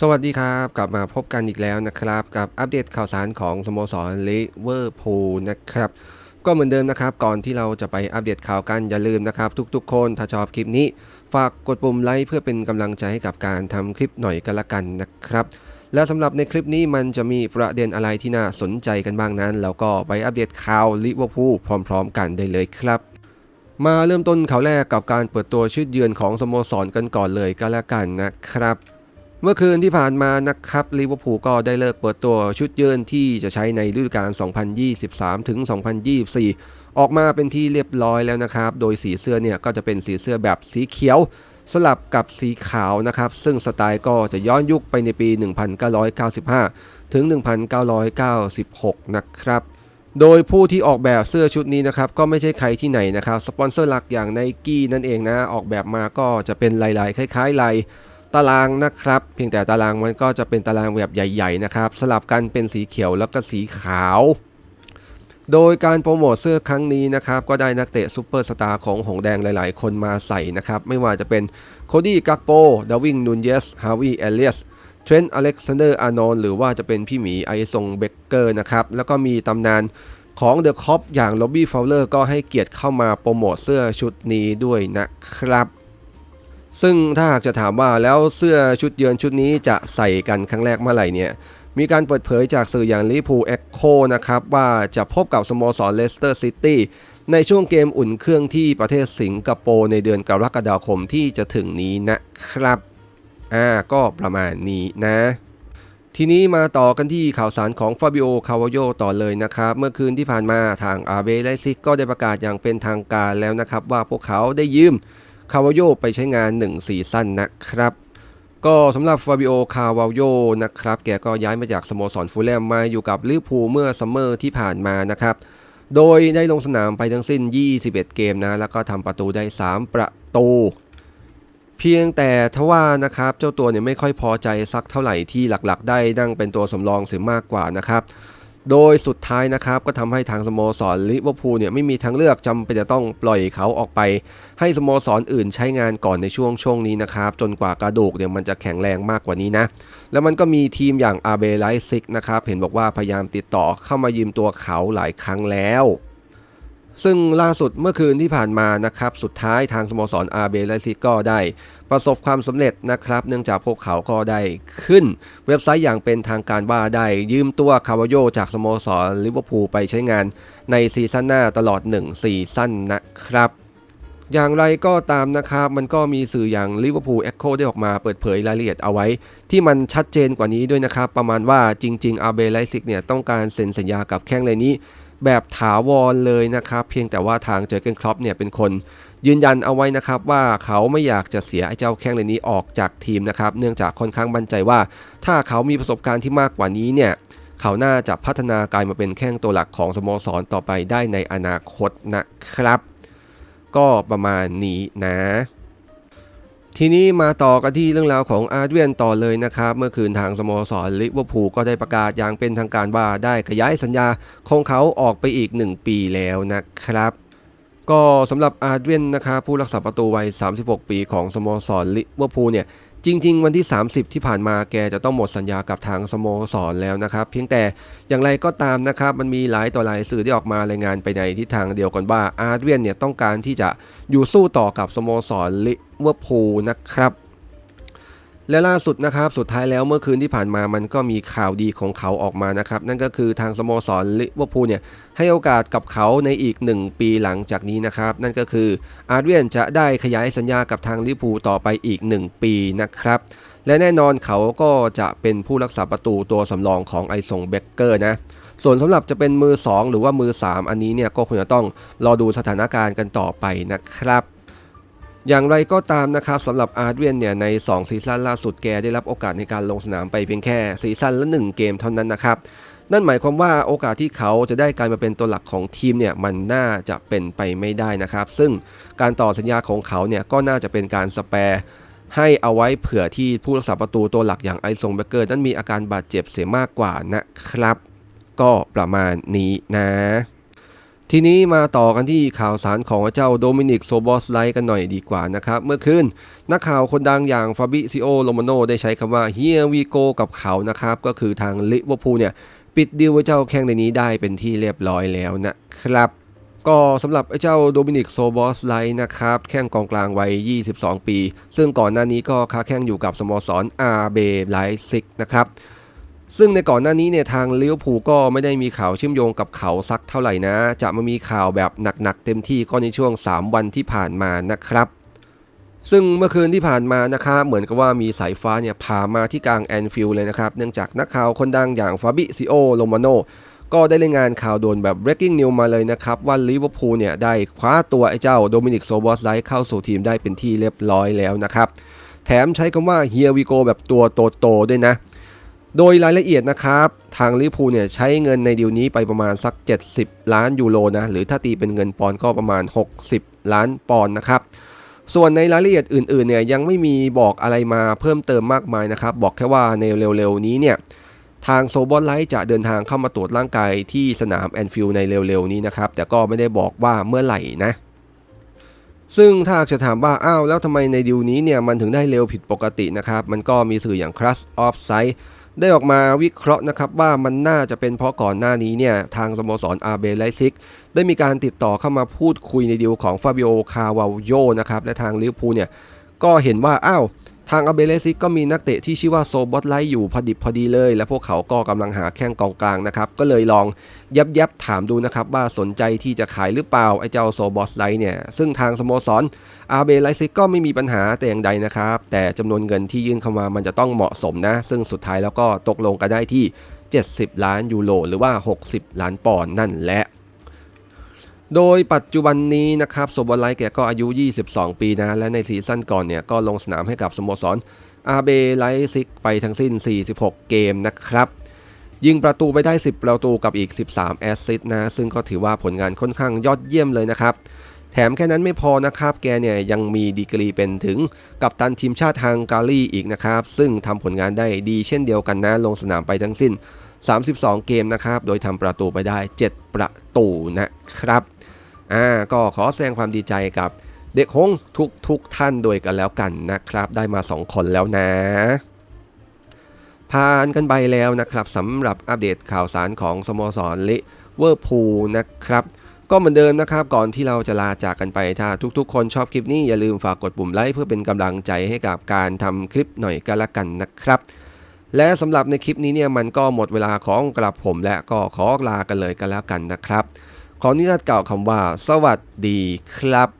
สวัสดีครับ กลับมาพบกันอีกแล้วนะครับ กับอัปเดตข่าวสารของสโมสรลิเวอร์พูลนะครับ ก็เหมือนเดิมนะครับ ก่อนที่เราจะไปอัปเดตข่าวกันอย่าลืมนะครับ ทุกๆ คนถ้าชอบคลิปนี้ ฝากกดปุ่มไลค์เพื่อเป็นกำลังใจให้กับการทำคลิปหน่อยกันละกันนะครับ และสำหรับในคลิปนี้มันจะมีประเด็นอะไรที่น่าสนใจกันบ้างนั้นเราก็ไปอัปเดตข่าวลิเวอร์พูลพร้อม ๆ กันได้เลยครับมาเริ่มต้นข่าวแรกกับการเปิดตัวชุดเยือนของสโมสรกันก่อนเลยก็แล้วกันนะครับ มื่อคืนที่ผ่านมานะครับลิเวอร์พูลก็ได้เลิกเปิดตัวชุดเยือนที่จะใช้ในฤดูกาล 2023 ถึง 2024 ออกมาเป็นที่เรียบร้อยแล้วนะครับ โดยสีเสื้อเนี่ยก็จะเป็นสีเสื้อแบบสีเขียว สลับกับสีขาวนะครับ ซึ่งสไตล์ก็จะย้อนยุคไปในปี 1995 ถึง 1996 นะครับโดยผู้ที่ออกแบบเสื้อชุดนี้นะครับก็ไม่ใช่ใครที่ไหนนะครับ สปอนเซอร์หลักอย่างไนกี้นั่นเองนะ ออกแบบมาก็จะเป็นลายๆ คล้ายๆลาย ตารางนะครับ เพียงแต่ตารางมันก็จะเป็นตารางแบบใหญ่ๆนะครับ สลับกันเป็นสีเขียวแล้วก็สีขาว โดยการโปรโมทเสื้อครั้งนี้นะครับ ก็ได้นักเตะซูเปอร์สตาร์ของหงแดงหลายๆ คนมาใส่นะครับ ไม่ว่าจะเป็นโคดี้กักโปดาวิงนูนเยสฮาวิเอเลียสเทรนต์อเล็กซานเดอร์อานนหรือว่าจะเป็นพี่หมีไอซงเบเกอร์นะครับ แล้วก็มีตำนานของเดอะคอปอย่างล็อบบี้ฟาวเลอร์ก็ให้เกียรติเข้ามาโปรโมทเสื้อชุดนี้ด้วยนะครับ ซึ่งถ้าหากจะถามว่าแล้วเสื้อชุดเยือนชุดนี้จะใส่กันครั้งแรกเมื่อไหร่เนี่ยมีการเปิดเผยจากสื่ออย่างลิพูเอ็กโคนะครับว่าจะพบกับสโมสรเลสเตอร์ซิตี้ในช่วงเกมอุ่นเครื่องที่ประเทศสิงคโปร์ในเดือนกรกฎาคมที่จะถึงนี้นะครับอ่าก็ประมาณนี้นะ ทีนี้มาต่อกันที่ข่าวสารของฟาบิโอ คาวโยต่อเลยนะครับ เมื่อคืนที่ผ่านมาทางอาเบไลซิกก็ได้ประกาศอย่างเป็นทางการแล้วนะครับ ว่าพวกเขาได้ยืม คาวาโยไปใช้งาน1ซีซั่นนะครับ ก็สำหรับฟาบิโอคาวาโยนะครับ แกก็ย้ายมาจากสโมสรฟูลแลมมาอยู่กับลิเวอร์พูลเมื่อซัมเมอร์ที่ผ่านมานะครับ โดยได้ลงสนามไปทั้งสิ้น 21 เกมนะ แล้วก็ทำประตูได้ 3 ประตูเพียงแต่ทว่านะครับเจ้าตัวเนี่ยไม่ค่อยพอใจสักเท่าไหร่ที่หลักๆ ได้นั่งเป็นตัวสำรองเสียมากกว่านะครับ โดยสุดท้ายนะครับก็ทำให้ทางสโมสรลิเวอร์พูลเนี่ยไม่มีทางเลือกจำเป็นจะต้องปล่อยเขาออกไป ให้สโมสรอื่นใช้งานก่อนในช่วงช่วงนี้นะครับ จนกว่ากระดูกเนี่ยมันจะแข็งแรงมากกว่านี้นะ แล้วมันก็มีทีมอย่างอาเบไลซิกนะครับ เห็นบอกว่าพยายามติดต่อเข้ามายืมตัวเขาหลายครั้งแล้วซึ่งล่าสุดเมื่อคืนที่ผ่านมานะครับ สุดท้ายทางสโมสรอาเบไลซิกก็ได้ ประสบความสำเร็จนะครับ เนื่องจากพวกเขาก็ได้ขึ้น เว็บไซต์อย่างเป็นทางการว่าได้ยืมตัวคาวาโยจากสโมสรลิเวอร์พูลไปใช้งานในซีซั่นหน้าตลอด1ซีซั่นนะครับอย่างไรก็ตามนะครับมันก็มีสื่ออย่างลิเวอร์พูลเอ็กโคได้ออกมาเปิดเผยรายละเอียดเอาไว้ ที่มันชัดเจนกว่านี้ด้วยนะครับ ประมาณว่าจริง ๆ อาเบไลซิกเนี่ยต้องการเซ็นสัญญากับแข้งเลยนี้ แบบถาวรเลยนะครับ เพียงแต่ว่าทางเจอเกนครอปเนี่ยเป็นคน ยืนยันเอาไว้นะครับว่าเขาไม่อยากจะเสียไอ้เจ้าแข้งเลยนี้ออกจากทีมนะครับ เนื่องจากค่อนข้างมั่นใจว่า ถ้าเขามีประสบการณ์ที่มากกว่านี้เนี่ยเขาน่าจะพัฒนากลายมาเป็นแข้งตัวหลักของสโมสรต่อไปได้ในอนาคตนะครับ ก็ประมาณนี้นะ ทีนี้มาต่อกันที่เรื่องราวของอาร์เวียนต่อเลยนะครับ เมื่อคืนทางสโมสรลิเวอร์พูลก็ได้ประกาศอย่างเป็นทางการว่าได้ขยายสัญญาของเขาออกไปอีก 1 ปีแล้วนะครับ ก็สำหรับอาร์เวียนนะครับผู้รักษาประตูวัย 36 ปีของสโมสรลิเวอร์พูลเนี่ยจริง ๆ วันที่ 30 ที่ผ่านมาแกจะต้องหมดสัญญากับทางสโมสรแล้วนะครับ เพียงแต่อย่างไรก็ตามนะครับ มันมีหลายต่อหลายสื่อที่ออกมารายงานไปในทิศทางเดียวกันว่าอาร์เวียนเนี่ยต้องการที่จะอยู่สู้ต่อกับสโมสรลิเวอร์พูลนะครับ และล่าสุดนะครับสุดท้ายแล้วเมื่อคืนที่ผ่านมามันก็มีข่าวดีของเขาออกมานะครับ นั่นก็คือทางสโมสรลิเวอร์พูลเนี่ยให้โอกาสกับเขาในอีก 1 ปีหลังจากนี้นะครับ นั่นก็คืออาร์เวียนจะได้ขยายสัญญากับทางลิเวอร์พูลต่อไปอีก 1 ปีนะครับ และแน่นอนเขาก็จะเป็นผู้รักษาประตูตัวสำรองของไอซงเบเกอร์นะส่วนสำหรับจะเป็นมือ 2 หรือว่ามือ 3 อันนี้เนี่ยก็คงจะต้องรอดูสถานการณ์กันต่อไปนะครับ อย่างไรก็ตามนะครับสำหรับอาร์เวียนเนี่ยใน2ซีซั่นล่าสุดแกได้รับโอกาสในการลงสนามไปเพียงแค่ซีซั่นละ 1 เกมเท่านั้นนะครับ นั่นหมายความว่าโอกาสที่เขาจะได้กลายมาเป็นตัวหลักของทีมเนี่ยมันน่าจะเป็นไปไม่ได้นะครับ ซึ่งการต่อสัญญาของเขาเนี่ยก็น่าจะเป็นการสแปร์ให้เอาไว้เผื่อที่ผู้รักษาประตูตัวหลักอย่างไอซงเบเกอร์นั้นมีอาการบาดเจ็บเสียมากกว่านะครับ ก็ประมาณนี้นะ ทีนี้มาต่อกันที่ข่าวสารของเจ้าโดมินิกโซบอสไลกันหน่อยดีกว่านะครับ เมื่อคืนนักข่าวคนดังอย่างฟาบิซิโอโรมาโนได้ใช้คำว่า here we go กับเขานะครับ ก็คือทางลิเวอร์พูลเนี่ย ปิดดีลไว้เจ้าแข้งในนี้ได้เป็นที่เรียบร้อยแล้วนะครับก็สำหรับไอเจ้าโดมินิกโซบอสไลนะครับแข้งกองกลางวัย 22 ปี ซึ่งก่อนหน้านี้ก็ค้าแข้งอยู่กับสโมสรอาเบไลซิกนะครับ ซึ่งในก่อนหน้านี้เนี่ยทางลิเวอร์พูลก็ไม่ได้มีข่าวเชื่อมโยงกับเขาสักเท่าไหร่นะ จะมามีข่าวแบบหนักๆเต็มที่ก็ในช่วง 3 วันที่ผ่านมานะครับ ซึ่งเมื่อคืนที่ผ่านมานะครับเหมือนกับว่ามีสายฟ้าเนี่ยพามาที่กลางแอนฟิลด์เลยนะครับ เนื่องจากนักข่าวคนดังอย่างฟาบิซิโอโรมาโนก็ได้รายงานข่าวโดนแบบ breaking news มาเลยนะครับ ว่าลิเวอร์พูลเนี่ยได้คว้าตัวไอ้เจ้าโดมินิกโซบอสไลเข้าสู่ทีมได้เป็นที่เรียบร้อยแล้วนะครับ แถมใช้คำว่า here we go แบบตัวโตๆด้วยนะ โดยรายละเอียดนะครับ ทางลิเวอร์พูลเนี่ยใช้เงินในดีลนี้ไปประมาณสัก 70 ล้านยูโรนะหรือถ้าตีเป็นเงินปอนด์ก็ประมาณ 60 ล้านปอนด์นะครับส่วนในรายละเอียดอื่นๆเนี่ยยังไม่มีบอกอะไรมาเพิ่มเติมมากมายนะครับ บอกแค่ว่าในเร็วๆนี้เนี่ยทางโซบอลไลท์จะเดินทางเข้ามาตรวจร่างกายที่สนามแอนฟิลด์ในเร็วๆนี้นะครับ แต่ก็ไม่ได้บอกว่าเมื่อไหร่นะ ซึ่งถ้าจะถามว่าอ้าวแล้วทำไมในดีลนี้เนี่ยมันถึงได้เร็วผิดปกตินะครับ มันก็มีสื่ออย่าง Crush of Sight ได้ออกมาวิเคราะห์นะครับว่ามันน่าจะเป็นเพราะก่อนหน้านี้เนี่ยทางสโมสรอาเบไลซิกได้มีการติดต่อเข้ามาพูดคุยในดีลของฟาบิโอคาวาโยนะครับและทางลิเวอร์พูลเนี่ยก็เห็นว่าอ้าว ทางอาเบเลซิกก็มีนักเตะที่ชื่อว่าโซบอตไลท์อยู่พอดิบพอดีเลย และพวกเขาก็กำลังหาแข้งกองกลางนะครับ ก็เลยลองยับยับถามดูนะครับว่าสนใจที่จะขายหรือเปล่า ไอ้เจ้าโซบอตไลท์เนี่ย ซึ่งทางสโมสรอาเบไลซิกก็ไม่มีปัญหาแต่อย่างใดนะครับ แต่จำนวนเงินที่ยื่นเข้ามามันจะต้องเหมาะสมนะ ซึ่งสุดท้ายแล้วก็ตกลงกันได้ที่ 70 ล้านยูโรหรือว่า 60 ล้านปอนด์นั่นแหละ โดยปัจจุบันนี้นะครับโซบอลไลท์แกก็อายุ 22 ปีนะ และในซีซั่นก่อนเนี่ยก็ลงสนามให้กับสโมสรอาเบไลซิกไปทั้งสิ้น 46 เกมนะครับ ยิงประตูไปได้ 10 ประตูกับอีก 13 แอสซิสต์นะ ซึ่งก็ถือว่าผลงานค่อนข้างยอดเยี่ยมเลยนะครับ แถมแค่นั้นไม่พอนะครับ แกเนี่ยยังมีดีกรีเป็นถึงกัปตันทีมชาติฮังการีอีกนะครับ ซึ่งทำผลงานได้ดีเช่นเดียวกันนะ ลงสนามไปทั้งสิ้น 32 เกมนะครับ โดยทำประตูไปได้ 7 ประตูนะครับ อ่าก็ขอแสดงความดีใจกับเด็กฮงทุกทุกท่านโดยกันแล้วกันนะครับ ได้มา 2 คนแล้วนะ ผ่านกันไปแล้วนะครับสำหรับอัปเดตข่าวสารของสโมสรลิเวอร์พูลนะครับ ก็เหมือนเดิมนะครับก่อนที่เราจะลาจากกันไปถ้าทุกๆ คนชอบคลิปนี้อย่าลืมฝากกดปุ่มไลค์เพื่อเป็นกำลังใจให้กับการทำคลิปหน่อยก็แล้วกันนะครับและสำหรับในคลิปนี้เนี่ยมันก็หมดเวลาของกระผมและก็ขอลากันเลยกันแล้วกันนะครับ ขออนุญาตกล่าวคำว่า สวัสดีครับ